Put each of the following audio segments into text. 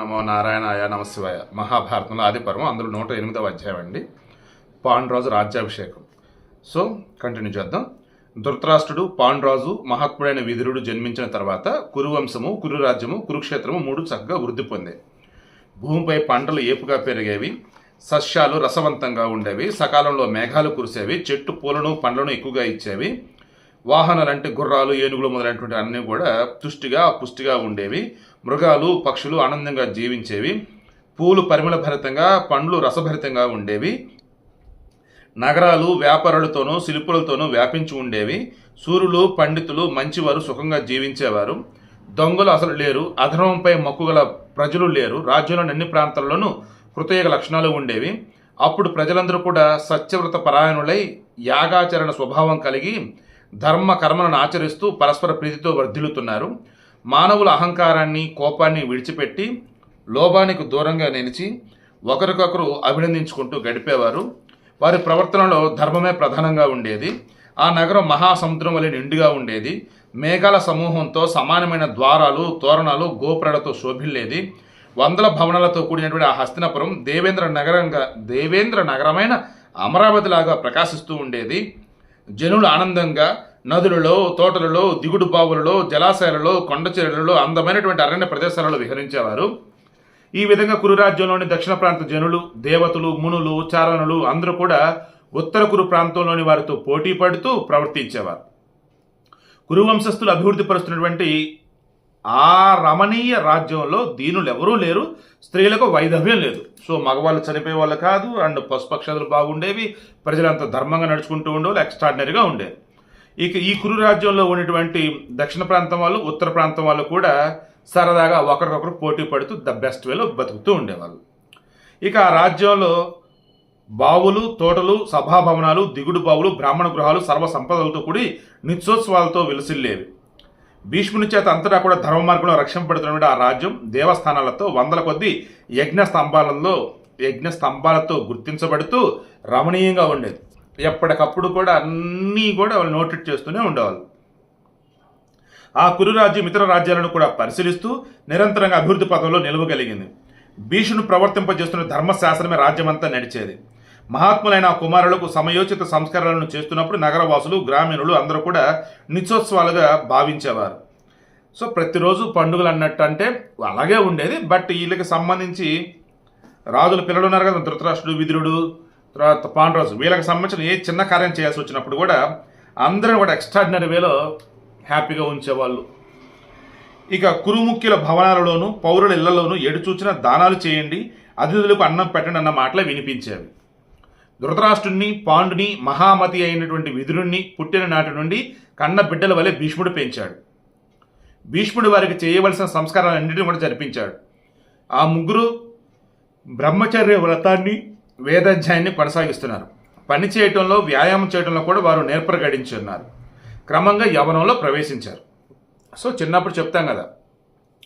నమో నారాయణాయ నమశివాయ మహాభారతంలో ఆదిపర్వం అందులో నూట ఎనిమిదవ అధ్యాయం అండి. పాండురాజు రాజ్యాభిషేకం. సో కంటిన్యూ చేద్దాం. ధృతరాష్ట్రుడు పాండురాజు మహాత్ముడైన విధురుడు జన్మించిన తర్వాత కురువంశము కురు రాజ్యము కురుక్షేత్రము మూడు చక్కగా వృద్ధి పొందాయి. భూమిపై పంటలు ఏపుగా పెరిగేవి సస్యాలు రసవంతంగా ఉండేవి సకాలంలో మేఘాలు కురిసేవి చెట్టు పూలను పండ్లను ఎక్కువగా ఇచ్చేవి వాహనాలు అంటే గుర్రాలు ఏనుగులు మొదలైనటువంటి అన్నీ కూడా తుష్టిగా పుష్టిగా ఉండేవి. మృగాలు పక్షులు ఆనందంగా జీవించేవి. పూలు పరిమళభరితంగా పండ్లు రసభరితంగా ఉండేవి. నగరాలు వ్యాపారులతోనూ శిల్పులతోనూ వ్యాపించి ఉండేవి. సూర్యులు పండితులు మంచివారు సుఖంగా జీవించేవారు. దొంగలు అసలు లేరు. అధర్మంపై మక్కుగల ప్రజలు లేరు. రాజ్యంలోని అన్ని ప్రాంతాల్లోనూ కృతయుగ లక్షణాలు ఉండేవి. అప్పుడు ప్రజలందరూ కూడా సత్యవ్రత పరాయణులై యాగాచరణ స్వభావం కలిగి ధర్మ కర్మలను ఆచరిస్తూ పరస్పర ప్రీతితో వర్ధిల్లుతున్నారు. మానవుల అహంకారాన్ని కోపాన్ని విడిచిపెట్టి లోభానికి దూరంగా నిలిచి ఒకరికొకరు అభినందించుకుంటూ గడిపేవారు. వారి ప్రవర్తనలో ధర్మమే ప్రధానంగా ఉండేది. ఆ నగరం మహాసముద్రం వలె నిండుగా ఉండేది. మేఘాల సమూహంతో సమానమైన ద్వారాలు తోరణాలు గోపురాలతో శోభిల్లేది. వందల భవనాలతో కూడినటువంటి ఆ హస్తినపురం దేవేంద్ర నగరంగా దేవేంద్ర నగరమైన అమరావతిలాగా ప్రకాశిస్తూ ఉండేది. జనులు ఆనందంగా నదులలో తోటలలో దిగుడు బావులలో జలాశయాలలో కొండ అందమైనటువంటి అరణ్య ప్రదేశాలలో విహరించేవారు. ఈ విధంగా కురురాజ్యంలోని దక్షిణ ప్రాంత జనులు దేవతలు మునులు చారణులు అందరూ కూడా ఉత్తర కురు ప్రాంతంలోని వారితో పోటీ పడుతూ ప్రవర్తించేవారు. కురువంశస్థులు అభివృద్ధి పరుస్తున్నటువంటి ఆ రమణీయ రాజ్యంలో దీనులు ఎవరూ లేరు స్త్రీలకు వైధవ్యం లేదు. సో మగవాళ్ళు చనిపోయే వాళ్ళు కాదు అండ్ పశుపక్షాదులు బాగుండేవి ప్రజలంతా ధర్మంగా నడుచుకుంటూ ఉండేవాళ్ళు ఎక్స్ట్రాడినరీగా ఉండేది ఇక ఈ కురు రాజ్యంలో ఉన్నటువంటి దక్షిణ ప్రాంతం వాళ్ళు ఉత్తర ప్రాంతం వాళ్ళు కూడా సరదాగా ఒకరికొకరు పోటీ పడుతూ ద బెస్ట్ వేలో బతుకుతూ ఉండేవాళ్ళు. ఇక ఆ రాజ్యంలో బావులు తోటలు సభాభవనాలు దిగుడు బావులు బ్రాహ్మణ గృహాలు సర్వ సంపదలతో కూడి నిత్యోత్సవాలతో విలసిల్లేవి. భీష్ముని చేత అంతటా కూడా ధర్మ మార్గంలో రక్షింపబడుతున్న ఆ రాజ్యం దేవస్థానాలతో వందల కొద్దీ యజ్ఞ స్తంభాలలో యజ్ఞ స్తంభాలతో గుర్తించబడుతూ రమణీయంగా ఉండేది. ఎప్పటికప్పుడు కూడా అన్నీ కూడా వాళ్ళు నోటెడ్ చేస్తూనే ఉండేవాళ్ళు. ఆ కురు రాజ్యం ఇతర రాజ్యాలను కూడా పరిశీలిస్తూ నిరంతరంగా అభివృద్ధి పథంలో నిలవగలిగింది. భీషును ప్రవర్తింపజేస్తున్న ధర్మశాస్త్రమే రాజ్యమంతా నడిచేది. మహాత్ములైన కుమారులకు సమయోచిత సంస్కరణలను చేస్తున్నప్పుడు నగరవాసులు గ్రామీణులు అందరూ కూడా నిత్యోత్సవాలుగా భావించేవారు. సో ప్రతిరోజు పండుగలు అన్నట్టు అంటే అలాగే ఉండేది. బట్ వీళ్ళకి సంబంధించి రాజుల పిల్లలు ఉన్నారు కదా ధృతరాష్ట్రుడు విదురుడు తర్వాత పాండరాజు. వీళ్ళకి సంబంధించిన ఏ చిన్న కార్యం చేయాల్సి వచ్చినప్పుడు కూడా అందరూ కూడా ఎక్స్ట్రాడినరీ వేలో హ్యాపీగా ఉంచేవాళ్ళు. ఇక కురుముఖ్యుల భవనాలలోను పౌరుల ఇళ్ళలోనూ ఎడు చూచిన దానాలు చేయండి అతిథులకు అన్నం పెట్టండి అన్న మాటలే వినిపించేవి. ధృతరాష్ట్రుణ్ణి పాండుని మహామతి అయినటువంటి విదురుణ్ణి పుట్టిన నాటి నుండి కన్న బిడ్డల వలె భీష్ముడు పెంచాడు. భీష్ముడు వారికి చేయవలసిన సంస్కారాలన్నింటినీ కూడా జరిపించాడు. ఆ ముగ్గురు బ్రహ్మచర్య వ్రతాన్ని వేదాధ్యాయాన్ని కొనసాగిస్తున్నారు. పని చేయటంలో వ్యాయామం చేయటంలో కూడా వారు నేర్పరగడించున్నారు. గడించి ఉన్నారు క్రమంగా యవనంలో ప్రవేశించారు. సో చిన్నప్పుడు చెప్తాం కదా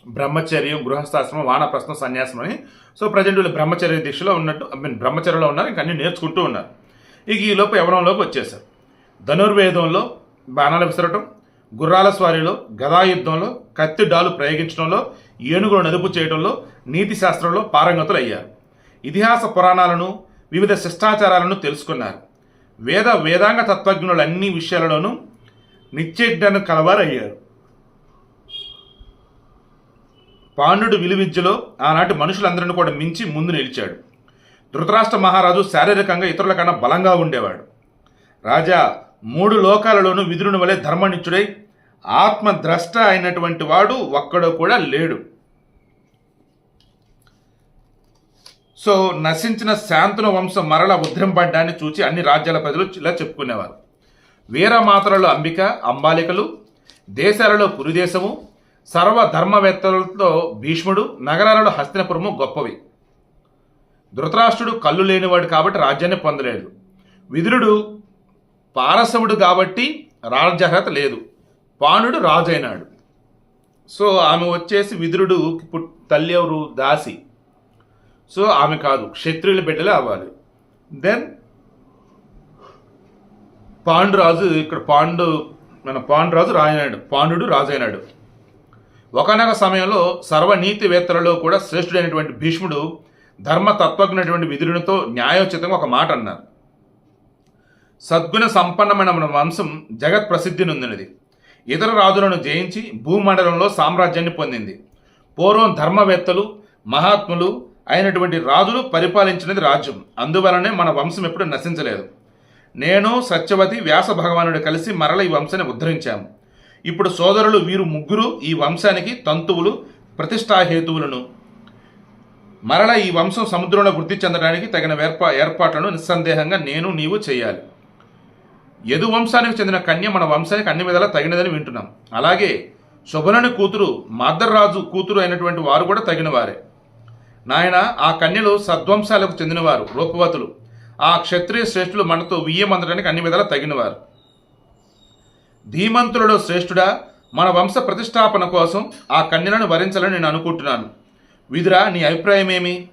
బ్రహ్మచర్యం గృహస్థాశ్రమం వానప్రస్థం సన్యాసం అని. సో ప్రజెంట్ వీళ్ళు బ్రహ్మచర్య దీక్షలో ఉన్నట్టు ఐ మీన్ బ్రహ్మచర్యలో ఉన్నారు ఇంకా అన్ని నేర్చుకుంటూ ఉన్నారు. ఇక ఈ లోపు యవనంలోకి వచ్చేసారు. ధనుర్వేదంలో బాణాలు విసరటం గుర్రాల స్వారీలో గదాయుద్ధంలో కత్తి డాలు ప్రయోగించడంలో ఏనుగులు నదుపు చేయడంలో నీతి శాస్త్రంలో పారంగతులు అయ్యారు. ఇతిహాస పురాణాలను వివిధ శిష్టాచారాలను తెలుసుకున్నారు. వేద వేదాంగ తత్వజ్ఞులు అన్ని విషయాలలోనూ నిత్యజ్ఞానం కలవారయ్యారు. పాండుడు విలువిద్యలో ఆనాటి మనుషులందరిని కూడా మించి ముందు నిలిచాడు. ధృతరాష్ట్ర మహారాజు శారీరకంగా ఇతరుల కన్నా బలంగా ఉండేవాడు. రాజా మూడు లోకాలలోనూ విదురుని వలె ధర్మనిచ్చుడై ఆత్మద్రష్ట అయినటువంటి వాడు ఒక్కడో కూడా లేడు. సో నశించిన శాంతను వంశం మరల ఉద్రింపడ్డాన్ని చూచి అన్ని రాజ్యాల ప్రజలు ఇలా చెప్పుకునేవారు. వీరమాతలలో అంబిక అంబాలికలు దేశాలలో కురుదేశము సర్వ ధర్మవేత్తలతో భీష్ముడు నగరాలలో హస్తినపురము గొప్పవి. ధృతరాష్ట్రుడు కళ్ళు లేనివాడు కాబట్టి రాజ్యాన్ని పొందలేడు విదురుడు పారసవుడు కాబట్టి రాజ్యార్హత లేదు. పాణుడు రాజైనాడు. సో ఆమె వచ్చేసి విదురుడు తల్లి ఎవరు దాసి. సో ఆమె కాదు క్షత్రియుల బిడ్డలే అవ్వాలి. దెన్ పాండురాజు ఇక్కడ పాండు మన పాండురాజు రాజైనాడు. పాండుడు రాజైనాడు. ఒకనొక సమయంలో సర్వనీతివేత్తలలో కూడా శ్రేష్ఠుడైనటువంటి భీష్ముడు ధర్మ తత్వజ్ఞటువంటి విధులతో న్యాయోచితంగా ఒక మాట అన్నారు. సద్గుణ సంపన్నమైన మన వంశం జగత్ ప్రసిద్ధి నొందినది. ఇతర రాజులను జయించి భూమండలంలో సామ్రాజ్యాన్ని పొందింది. పూర్వం ధర్మవేత్తలు మహాత్ములు అయినటువంటి రాజులు పరిపాలించినది రాజ్యం. అందువలనే మన వంశం ఎప్పుడు నశించలేదు. నేను సత్యవతి వ్యాస భగవానుడు కలిసి మరల ఈ వంశాన్ని ఉద్ధరించాము. ఇప్పుడు సోదరులు వీరు ముగ్గురు ఈ వంశానికి తంతువులు ప్రతిష్టాహేతువులను మరల ఈ వంశం సముద్రంలో వృద్ధి చెందడానికి తగిన ఏర్పా ఏర్పాట్లను నిస్సందేహంగా నేను నీవు చేయాలి. యదు వంశానికి చెందిన కన్య మన వంశానికి అన్ని విధాలా తగినదని వింటున్నాం. అలాగే శుభనని కూతురు మాదర్రాజు కూతురు అయినటువంటి వారు కూడా తగినవారే. నాయన ఆ కన్యలు సద్వంశాలకు చెందినవారు రూపవతులు. ఆ క్షత్రియ శ్రేష్ఠులు మనతో వియ్యమందడానికి అన్ని విధాలా తగినవారు. ధీమంతులలో శ్రేష్ఠుడా మన వంశ ప్రతిష్టాపన కోసం ఆ కన్యలను వరించాలని నేను అనుకుంటున్నాను. విధురా నీ అభిప్రాయం ఏమి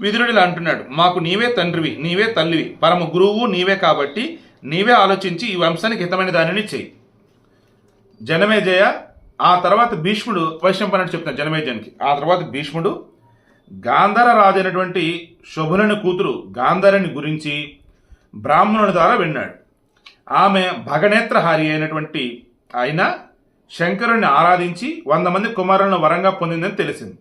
విదురుడు ఇలా అంటున్నాడు. మాకు నీవే తండ్రివి నీవే తల్లివి. పరమ గురువు నీవే కాబట్టి నీవే ఆలోచించి ఈ వంశానికి హితమైన దానిని చేయి. జనమేజయ ఆ తర్వాత భీష్ముడు వైశంపనట్టు చెప్తున్నాడు జనమేజయానికి. ఆ తర్వాత భీష్ముడు గాంధార రాజు అయినటువంటి శుభులని కూతురు గాంధారని గురించి బ్రాహ్మణుని ద్వారా విన్నాడు. ఆమె భగనేత్రహారి అయినటువంటి ఆయన శంకరుని ఆరాధించి వంద మంది కుమారులను వరంగా పొందిందని తెలిసింది.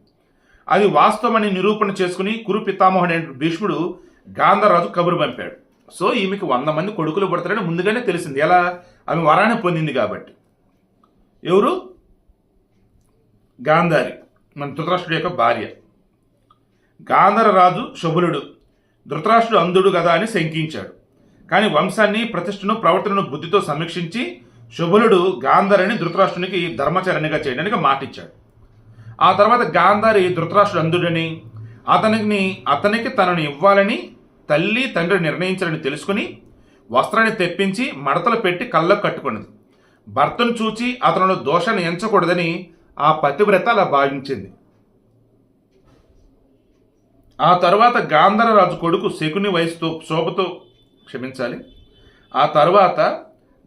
అది వాస్తవమని నిరూపణ చేసుకుని కురు పితామహుడు అనే భీష్ముడు గాంధరాజు కబురు పంపాడు. సో ఈమెకి వంద మంది కొడుకులు పుడతారని ముందుగానే తెలిసింది. ఎలా? ఆమె వరాన్ని పొందింది కాబట్టి. ఎవరు? గాంధారి మన ధృతరాష్ట్రుడు యొక్క భార్య. గాంధర రాజు శుభులుడు. ధృతరాష్ట్రుడు అంధుడు కదా అని శంకించాడు. కానీ వంశాన్ని ప్రతిష్టను ప్రవర్తనను బుద్ధితో సమీక్షించి శుభలుడు గాంధారిని ధృతరాష్ట్రునికి ధర్మచరణిగా చేయడానికి మాటిచ్చాడు. ఆ తర్వాత గాంధారి ధృతరాష్ట్రుడు అందుడని అతనిని అతనికి తనను ఇవ్వాలని తల్లి తండ్రి నిర్ణయించాలని తెలుసుకుని వస్త్రాన్ని తెప్పించి మడతలు పెట్టి కళ్ళకు కట్టుకున్నది. భర్తను చూచి అతను దోషాన్ని ఎంచకూడదని ఆ పతివ్రత అలా భావించింది. ఆ తర్వాత గాంధర రాజు కొడుకు శకుని వయసుతో శోభతో క్షమించాలి. ఆ తర్వాత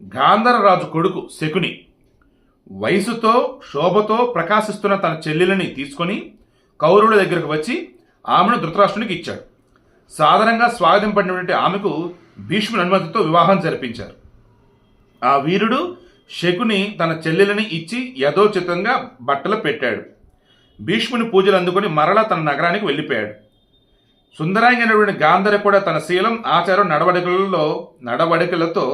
గాంధర రాజు కొడుకు శకుని వయసుతో శోభతో ప్రకాశిస్తున్న తన చెల్లెలని తీసుకొని కౌరవుల దగ్గరకు వచ్చి ఆమెను ధృతరాష్ట్రునికి ఇచ్చాడు. సాధారణంగా స్వాగతింపడినటువంటి ఆమెకు భీష్ముని అనుమతితో వివాహం జరిపించారు. ఆ వీరుడు శకుని తన చెల్లెలని ఇచ్చి యథోచితంగా బట్టలు పెట్టాడు. భీష్ముని పూజలు అందుకొని మరలా తన నగరానికి వెళ్ళిపోయాడు. సుందరాంగైనటువంటి గాంధర కూడా తన శీలం ఆచారం నడవడికలలో నడవడికలతో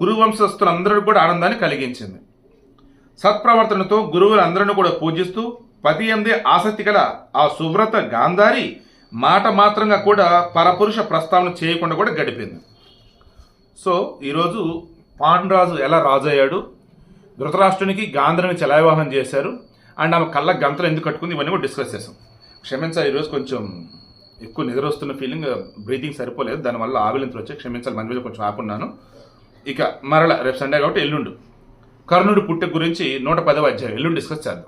కురువంశస్థులందరూ కూడా ఆనందాన్ని కలిగించింది. సత్ప్రవర్తనతో గురువులందరిని కూడా పూజిస్తూ పతి అందే ఆసక్తి గల ఆ సువ్రత గాంధారి మాట మాత్రంగా కూడా పరపురుష ప్రస్తావన చేయకుండా కూడా గడిపింది. సో ఈరోజు పాండురాజు ఎలా రాజు అయ్యాడు ధృతరాష్ట్రునికి గాంధర్ని చలావివాహం చేశారు. అండ్ ఆమె కళ్ళ గంతలు ఎందుకు కట్టుకుంది? ఇవన్నీ కూడా డిస్కస్ చేసాం క్షమించాలి ఈరోజు కొంచెం ఎక్కువ నిద్ర వస్తున్న ఫీలింగ్ బ్రీతింగ్ సరిపోలేదు. దానివల్ల ఆవిలింతలు వచ్చి క్షమించాలి. మన మీద కొంచెం ఆపున్నాను. ఇక మరల రేపు సండే కాబట్టి ఎల్లుండు. కర్ణుడు పుట్ట గురించి నూట పదవ అధ్యాయం. ఎల్లుండి డిస్కస్ చేద్దాం.